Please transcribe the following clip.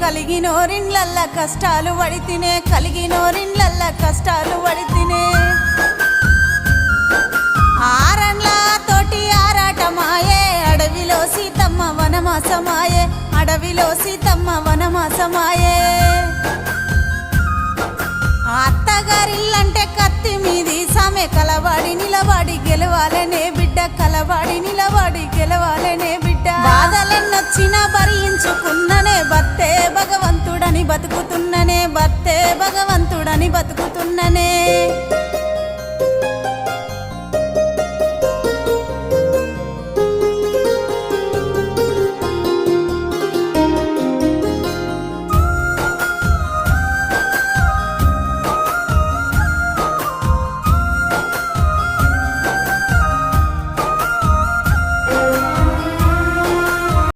కలిగినోరిండ్లల్ల కష్టాలు వడితినే కలిగినోరిండ్లల్ల కష్టాలు వడితినే. ఆరండ్ల తోటి ఆరాటమాయే అడవిలో సీతమ్మ వనమాసమాయే అడవిలో సీతమ్మ వనమాసమాయే. అత్తగారిల్లంటే కత్తి మీది సమె కలవాడి నిలబడి గెలవాలనే బిడ్డ కలవాడి నిలబడి గెలవాలనే బిడ్డ. బాధలెన్నొచ్చినా భరించుకున్న బతుకుతున్ననే భర్తే భగవంతుడని బతుకుతున్ననే.